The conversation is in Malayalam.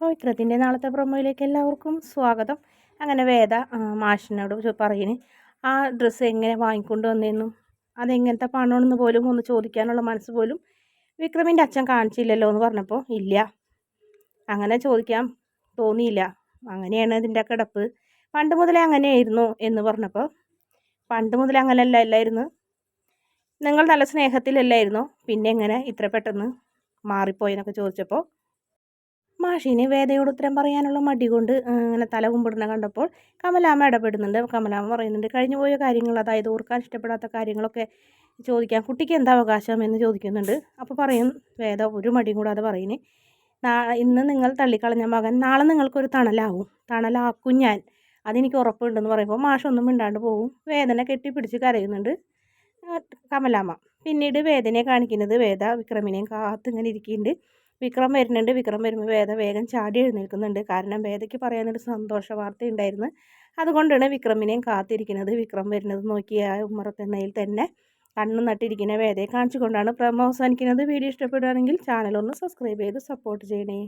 പവിത്രത്തിന്റെ നാളത്തെ പ്രൊമോയിലേക്ക് എല്ലാവർക്കും സ്വാഗതം. അങ്ങനെ വേദ മാഷിനോട് പറയുന്നു ആ ഡ്രസ്സ് എങ്ങനെ വാങ്ങിക്കൊണ്ട് വന്നേന്നും? അതെങ്ങനത്തെ പണമെന്ന് പോലും ഒന്ന് ചോദിക്കാനുള്ള മനസ്സ് പോലും വിക്രമിന്റെ അച്ഛൻ കാണിച്ചില്ലല്ലോ എന്ന് പറഞ്ഞപ്പോൾ ഇല്ല. അങ്ങനെ ചോദിക്കാൻ തോന്നിയില്ല. അങ്ങനെയാണ് ഇതിന്റെ കിടപ്പ്. പണ്ട് മുതലേ അങ്ങനെയായിരുന്നു എന്ന് പറഞ്ഞപ്പോൾ പണ്ട് മുതലേ അങ്ങനെയല്ല അല്ലായിരുന്നു. നിങ്ങൾ നല്ല സ്നേഹത്തിലല്ലായിരുന്നോ? പിന്നെ എങ്ങനെ ഇത്ര പെട്ടെന്ന് മാറിപ്പോയെന്നൊക്കെ ചോദിച്ചപ്പോൾ മാഷിന് വേദയോട് ഉത്തരം പറയാനുള്ള മടി കൊണ്ട് അങ്ങനെ തല കുമ്പിടുന്ന കണ്ടപ്പോൾ കമലാമ്മ ഇടപെടുന്നുണ്ട്. കമലാമ്മ പറയുന്നുണ്ട് കഴിഞ്ഞു പോയ കാര്യങ്ങൾ അതായത് ഓർക്കാൻ ഇഷ്ടപ്പെടാത്ത കാര്യങ്ങളൊക്കെ ചോദിക്കാം കുട്ടിക്ക് എന്താ അവകാശം? എന്ന് ചോദിക്കുന്നുണ്ട്. അപ്പോൾ പറയും വേദ ഒരു മടിയും കൂടാതെ പറയുന്നേ ഇന്ന് നിങ്ങൾ തള്ളിക്കളഞ്ഞ മകൻ നാളെ നിങ്ങൾക്കൊരു തണലാവും. തണലാക്കും ഞാൻ. അതെനിക്ക് ഉറപ്പുണ്ടെന്ന് പറയുമ്പോൾ മാഷൊന്നും മിണ്ടാണ്ട് പോകും വേദന കെട്ടിപ്പിടിച്ച് കരയുന്നുണ്ട് കമലാമ്മ. പിന്നീട് വേദനയെ കാണിക്കുന്നത് വേദ വിക്രമിനെയും കാത്തിങ്ങനെ ഇരിക്കുന്നുണ്ട് വിക്രം വരുന്നുണ്ട്. വിക്രം വരുമ്പോൾ വേദ വേഗം ചാടി എഴുന്നേൽക്കുന്നുണ്ട്. കാരണം വേദയ്ക്ക് പറയാനൊരു സന്തോഷ വാർത്ത ഉണ്ടായിരുന്നു അതുകൊണ്ടാണ് വിക്രമിനെയും കാത്തിരിക്കുന്നത്. വിക്രം വരുന്നത് നോക്കി ആ ഉമ്മറത്തെണ്ണയിൽ തന്നെ കണ്ണു നട്ടിരിക്കുന്ന വേദയെ കാണിച്ചുകൊണ്ടാണ് പ്രമോ അവസാനിക്കുന്നത് വീഡിയോ ഇഷ്ടപ്പെടുകയാണെങ്കിൽ ചാനൽ ഒന്ന് സബ്സ്ക്രൈബ് ചെയ്ത് സപ്പോർട്ട് ചെയ്യണേ.